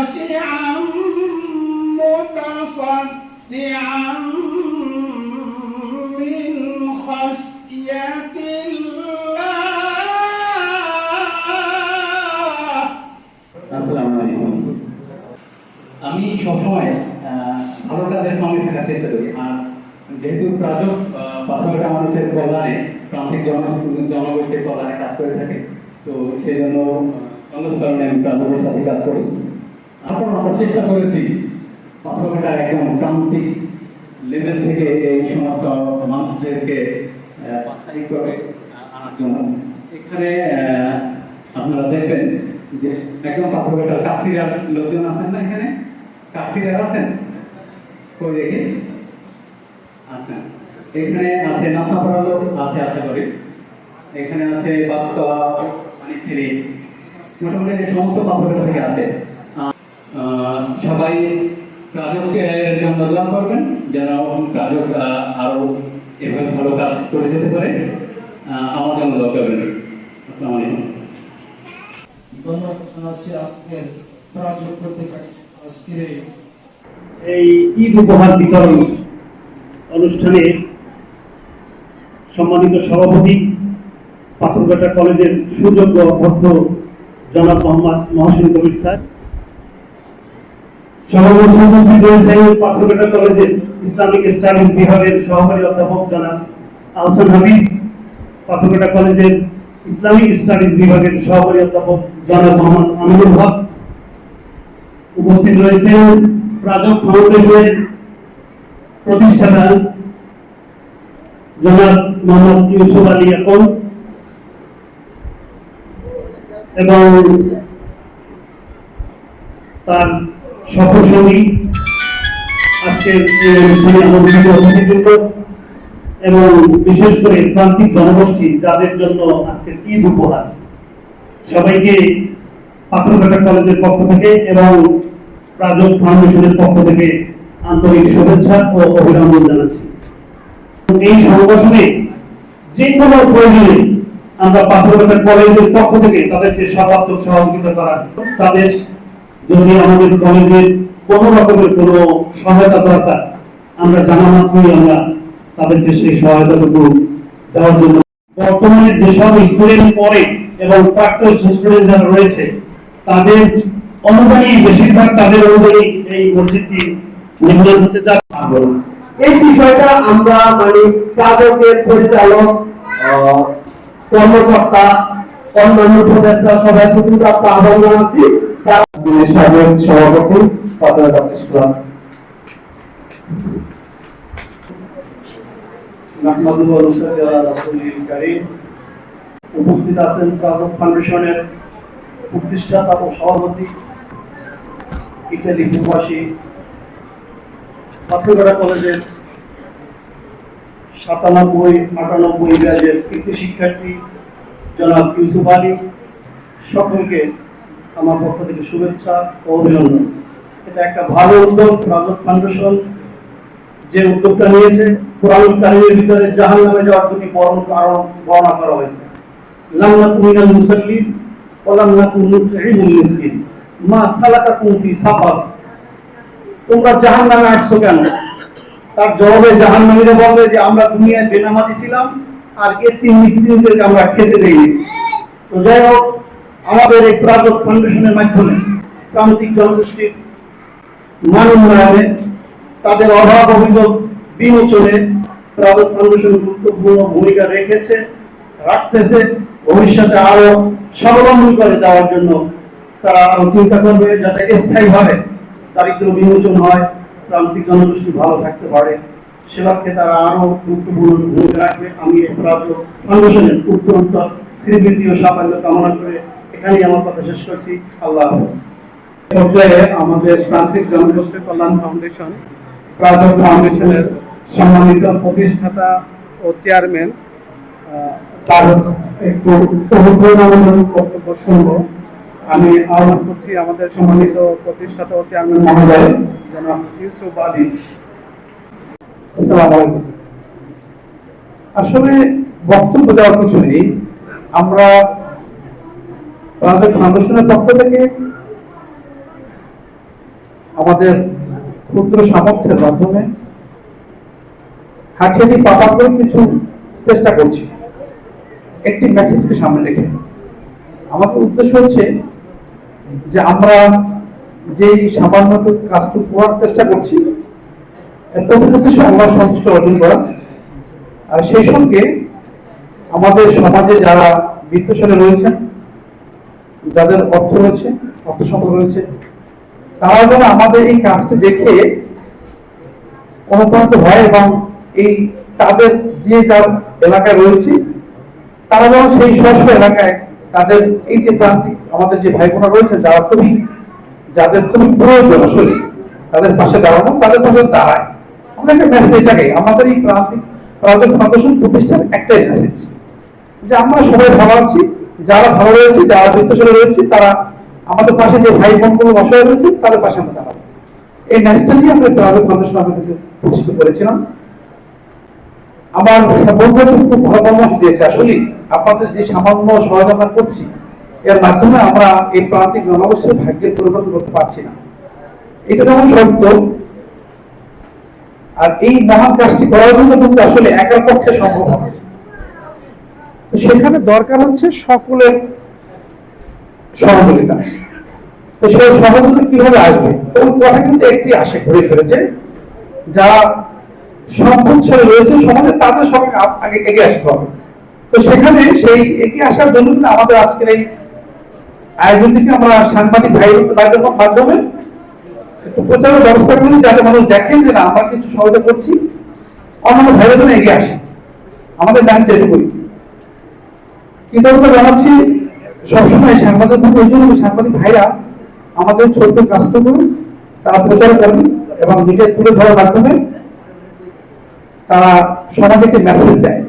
خاشعا متصدعا من خشية الله আসসালামু আলাইকুম আমি সবসময় আহ, ভালো কাজের সঙ্গে থাকার চেষ্টা করি আর যেহেতু প্রাজক পাথরঘাটা মানুষের কল্যাণে প্রান্তিক জন জনগোষ্ঠীর কল্যাণে কাজ করে থাকে তো সেই জন্য অন্য কারণে আমি প্রাজকের সাথে কাজ করি তারপর আমরা চেষ্টা করেছি পাথরঘাটার একদম প্রান্তিক লেভেল থেকে এই সমস্ত মানুষদেরকে বাছাই করে আনার জন্য। এখানে আপনারা দেখবেন যে একদম পাথরঘাটার কাছিরার লোকজন আছেন না এখানে? কাছিরার আছেন? কই দেখি? আচ্ছা এখানে আছে নাসাপাড়া লোক আছে আশা করি। এখানে আছে বাস্তবা ফিরি মোটামুটি সমস্ত পাথরঘাটা থেকে আছে। সবাই প্রাজকের জন্য দোয়া করবেন যেন প্রাজক আরও এভাবে ভালো কাজ করে যেতে পারে আহ, আমার জন্য দোয়া করবেন। আসসালামু আলাইকুম। ধন্যবাদ জানাচ্ছি আজকের আজকের এই ঈদ উপহার বিতরণ অনুষ্ঠানে সম্মানিত সভাপতি পাথরঘাটা কলেজের সুযোগ্য অধ্যক্ষ জনাব Mohammad Mohsin Kabir sir Islamic studies বিভাগের সহকারী অধ্যাপক জনাব কলেজের ইসলামিক স্টাডিজ বিভাগের সহকারী অধ্যাপক উপস্থিত রয়েছেন প্রাজক ফাউন্ডেশনের প্রতিষ্ঠাতা জনাব মোহাম্মদ ইউসুফ আলী আকন এবং তার সফরসঙ্গী আজকের এই অনুষ্ঠানে আমন্ত্রিত অতিথিবৃন্দ এবং বিশেষ করে প্রান্তিক জনগোষ্ঠী, যাদের জন্য আজকের ঈদ উপহার। সবাইকে পাথরঘাটা কলেজের পক্ষ থেকে এবং প্রাজক ফাউন্ডেশনের পক্ষ থেকে আন্তরিক শুভেচ্ছা ও অভিনন্দন জানাচ্ছি। এই সংগঠনে যে কোনো প্রয়োজনে আমরা পাথরঘাটা কলেজের পক্ষ থেকে তাদেরকে সর্বাত্মক সহযোগিতা করার তাদের যদি আমাদের কলেজের কোনো রকমের কোনো সহায়তা দরকার, আমরা জানা মাত্রই আমরা তাদেরকে সেই সহায়তাটুকু দেওয়ার জন্য। বর্তমানে যেসব স্টুডেন্ট পড়ে এবং প্রাক্তন স্টুডেন্ট যারা রয়েছে, তাদের অনুদানী বেশিরভাগ তাদের অনুদানী এই মসজিদটি নির্মাণ হতে যাচ্ছে। এই বিষয়টা আমরা মানে কাজকের পরিচালক কর্মকর্তা, অন্যান্য উপদেষ্টা সবাই প্রতি আহ্বান জানাচ্ছি। যিনি সাবেক সভাপতি কারীম। উপস্থিত আছেন প্রাজক ফাউন্ডেশনের প্রতিষ্ঠাতা ও সভাপতি, ইটালি প্রবাসী পাথরঘাটা কলেজের সাতানব্বই, আটানব্বই ব্যাচের কৃতি শিক্ষার্থী জনাব ইউসুফ আলী। সকলকে আমার পক্ষ থেকে শুভেচ্ছা ও অভিনন্দন। এটা একটা ভালো উদ্যোগ প্রাজক ফাউন্ডেশন যে উদ্যোগটা নিয়েছে, কোরআন ভিতরে জাহান নামে যাওয়ার দুটি বরণ কারণ বর্ণনা করা হয়েছে। লাম নাকুন মিনাল মুসাল্লিন ওয়া লাম মিসকিন। মা সালাকাকুম ফি সাফার তোমরা জাহান নামে আসছো কেন? তার জবাবে জাহান নামীরা বলবে যে আমরা দুনিয়ায় বেনামাজি ছিলাম, আর এতিম মিসকিনদেরকে আমরা খেতে দেইনি। তো যাই হোক আমাদের এই প্রাজক ফাউন্ডেশনের মাধ্যমে প্রান্তিক জনগোষ্ঠীর মান উন্নয়নে তাদের অভাব অভিযোগ বিমোচনে প্রাইভেট ফাউন্ডেশন গুরুত্বপূর্ণ ভূমিকা রেখেছে, রাখতেছে, ভবিষ্যতে আরও স্বাবলম্বী করে দেওয়ার জন্য তারা আরও চিন্তা করবে যাতে স্থায়ীভাবে দারিদ্র বিমোচন হয়, প্রান্তিক জনগোষ্ঠী ভালো থাকতে পারে। সেবাকে তারা আরও গুরুত্বপূর্ণ ভূমিকা রাখবে। আমি এই প্রাপ্ত ফাউন্ডেশনের উত্তর উত্তর শ্রীবৃদ্ধি ও সাফল্য কামনা করে এখানেই আমার কথা শেষ করছি। আল্লাহ হাফেজ। পর্যায়ে আমাদের প্রান্তিক জনগোষ্ঠী কল্যাণ ফাউন্ডেশন প্রাজক ফাউন্ডেশনের সম্মানিত প্রতিষ্ঠাতা ও চেয়ারম্যান তার একটু অনুপ্রেরণামূলক শুনব। আমি আহ্বান করছি আমাদের সম্মানিত প্রতিষ্ঠাতা ও চেয়ারম্যান মহোদয়, জনাব ইউসুফ আলী। আসলে বক্তব্য দেওয়ার কিছু নেই। আমরা প্রাজক ফাউন্ডেশনের পক্ষ থেকে আমাদের ক্ষুদ্র সামর্থ্যের মাধ্যমে হাঁটি হাঁটি পাপা করে কিছু চেষ্টা করছি। একটি মেসেজকে সামনে রেখে। আমাদের উদ্দেশ্য হচ্ছে যে আমরা যেই সামান্য কাজটুকু করার চেষ্টা করছি প্রথম উদ্দেশ্য আল্লাহ সন্তুষ্ট অর্জন করা। আর সেই সঙ্গে আমাদের সমাজে যারা বৃত্তশালী রয়েছেন যাদের অর্থ রয়েছে অর্থ সম্পদ রয়েছে, তারা যেন আমাদের এই কাজটি দেখে অনুপ্রাণিত হয় এবং এই তাদের যে যার এলাকায় রয়েছে, তারা যেন সেই স্ব এলাকায় তাদের এই যে প্রান্তিক আমাদের যে ভাই বোনা রয়েছে, যারা খুবই, যাদের খুবই প্রয়োজন আসলে তাদের পাশে দাঁড়ানো, তাদের পাশে দাঁড়ায়। আমরা একটা মেসেজ এটাকে, আমাদের এই প্রান্তিক প্রান্তিক ফাউন্ডেশন প্রতিষ্ঠার একটাই মেসেজ যে আমরা সবাই ভালো আছি যারা ভালো রয়েছে, যারা বৃত্তশালী রয়েছে, তারা আমাদের পাশে যে ভাই বোনগুলো অসহায় রয়েছে, তাদের পাশে আমরা দাঁড়াবো। এই ন্যাশনাল নিয়ে আমরা প্রান্তিক ফাউন্ডেশন আমাদেরকে প্রতিষ্ঠিত করেছিলাম। আমার বন্ধুরা খুব ভালো পরামর্শ দিয়েছে আসলে আপনাদের যে সামান্য সহায়তা করছি, এর মাধ্যমে আমরা এই প্রান্তিক জনগোষ্ঠীর ভাগ্যের পরিবর্তন করতে পারছি না। এটা যেমন সত্য, আর এই মহান কাজটি করার জন্য কিন্তু আসলে একার পক্ষে সম্ভব নয়। তো সেখানে দরকার হচ্ছে সকলের সহযোগিতা। তো সেই সহযোগিতা কীভাবে আসবে? তখন কথা কিন্তু একটি আসে ঘুরে ফিরে যে যারা সম্পদশালী রয়েছে সমাজে, তাদের আ- আগে এগিয়ে আসতে হবে। তো সেখানে সেই এগিয়ে আসার জন্য কিন্তু আমাদের আজকের এই আয়োজনটিকে আমরা সাংবাদিক ভাই ভাইদের মাধ্যমে একটু প্রচারের ব্যবস্থা করি, যাতে মানুষ দেখেন যে না, আমরা কিছু সহযোগিতা করছি। অন্যান্য ভাইরা যেন এগিয়ে আসে। আমাদের ডান্স এটুকুই কৃতজ্ঞতা জানাচ্ছি। সবসময় সাংবাদিক ওই জন্য সাংবাদিক ভাইরা আমাদের ছোট্ট কাজটুকু তারা প্রচার করেন এবং মিডিয়ায় তুলে ধরার মাধ্যমে তারা সমাজকে মেসেজ দেয়।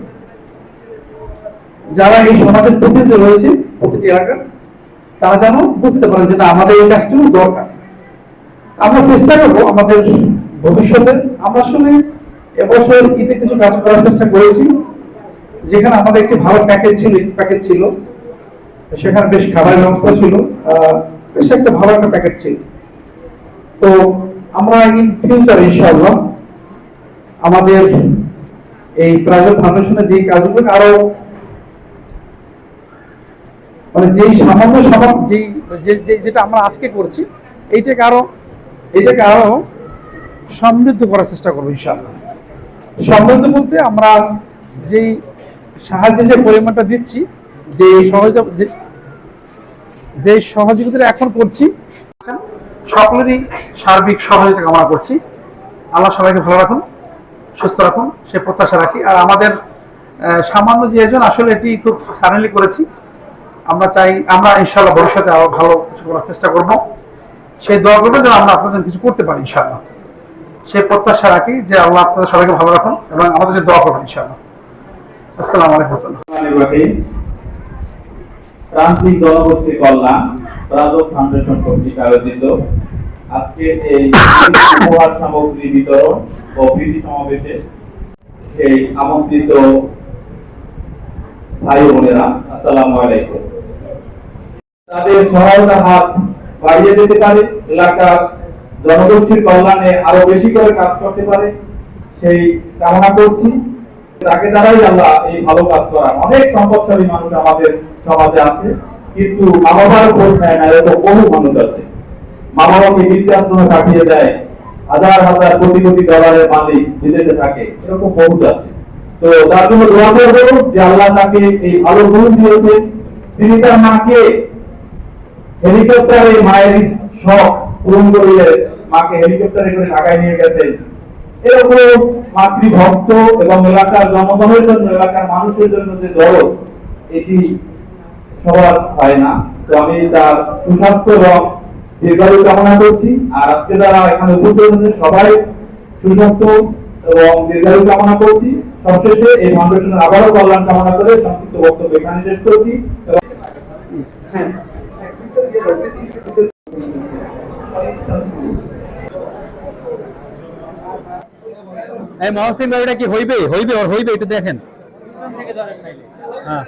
যারা এই সমাজের প্রতিনিধি রয়েছে, প্রতিটি এলাকার, তারা যেন বুঝতে পারেন যে না, আমাদের এই কাজটুকু দরকার। আমরা চেষ্টা করব আমাদের ভবিষ্যতে। আমরা আসলে এবছর ঈদে কিছু কাজ করার চেষ্টা করেছি। যেখানে আমাদের একটি ভালো প্যাকেজ ছিল প্যাকেজ ছিল, সেখানে বেশ খাবারের ব্যবস্থা ছিল বেশ একটা ভালো একটা প্যাকেজ ছিল। তো আমরা ইন ফিউচার ইনশাআল্লাহ, আমাদের এই প্রাইভেট ফাউন্ডেশনের যে কাজগুলো, আরও মানে যেই সামান্য সামান্য যেই যেটা আমরা আজকে করছি, এইটাকে আরও এটাকে আরও সমৃদ্ধ করার চেষ্টা করব, ইনশাআল্লাহ। সমৃদ্ধ বলতে আমরা যেই সাহায্যের যে পরিমাণটা দিচ্ছি, যে সহযোগিতা যে- সহযোগিতাটা এখন করছি, সকলেরই সার্বিক সহযোগিতা কামনা করছি। আল্লাহ সবাইকে ভালো রাখুন, সুস্থ রাখুন, সে প্রত্যাশা রাখি। আর আমাদের সামান্য যে আয়োজন আসলে এটি খুব সাডেনলি করেছি। আমরা চাই, আমরা ইনশাল্লাহ ভবিষ্যতে আরও ভালো কিছু করার চেষ্টা করব। সেই দোয়া করবেন যেন আমরা আপনাদের কিছু করতে পারি ইনশাআল্লাহ। সেই প্রত্যাশা রাখি যে আল্লাহ আপনাদের সবাইকে ভালো রাখুন এবং আমাদের যে দোয়া করবেন ইনশাআল্লাহ। আসসালামু আলাইকুম। প্রান্তিক জনগোষ্ঠী কল্যাণ ফাউন্ডেশন কর্তৃক আয়োজিত আজকে এই উপহার সামগ্রী বিতরণ ও প্রীতি সমাবেশে সেই আমন্ত্রিত ভাই বোনেরা, আসসালামু আলাইকুম। তাদের সহায়তা হাত বাড়িয়ে পারে, এলাকার জনগোষ্ঠীর কল্যাণে আরও বেশি করে কাজ করতে পারে, সেই কামনা করছি। তাকে দ্বারাই আল্লাহ এই ভালো কাজ করার অনেক সম্পদশালী মানুষ আমাদের সমাজে আছে, কিন্তু মা বাবার খোঁজ নেয় না, এরকম বহু মানুষ আছে। মা বাবাকে বৃদ্ধাশ্রমে পাঠিয়ে দেয়, হাজার হাজার কোটি কোটি ডলারের মালিক বিদেশে থাকে, এরকম বহুত আছে। তো তার জন্য দোয়া যে আল্লাহ তাকে এই ভালো গুণ দিয়েছে তিনি তার মাকে হেলিকপ্টারে মায়ের শখ পূরণ করিয়ে মাকে হেলিকপ্টারে করে ঢাকায় নিয়ে গেছেন। এরকম মাতৃভক্ত এবং এলাকার জনগণের জন্য এলাকার মানুষের জন্য যে দরদ এটি সবার হয় না। তো আমি তার সুস্বাস্থ্য এবং দীর্ঘায়ু কামনা করছি। আর আজকে যারা এখানে উপস্থিত সবাই সুস্বাস্থ্য এবং দীর্ঘায়ু কামনা করছি। সবশেষে এই ফাউন্ডেশনের আবারও কল্যাণ কামনা করে সংক্ষিপ্ত বক্তব্য এখানে শেষ করছি। এবং এই মহসিন ভাই এটা কি হইবে? হইবে ওর হইবে এটা দেখেন। হ্যাঁ।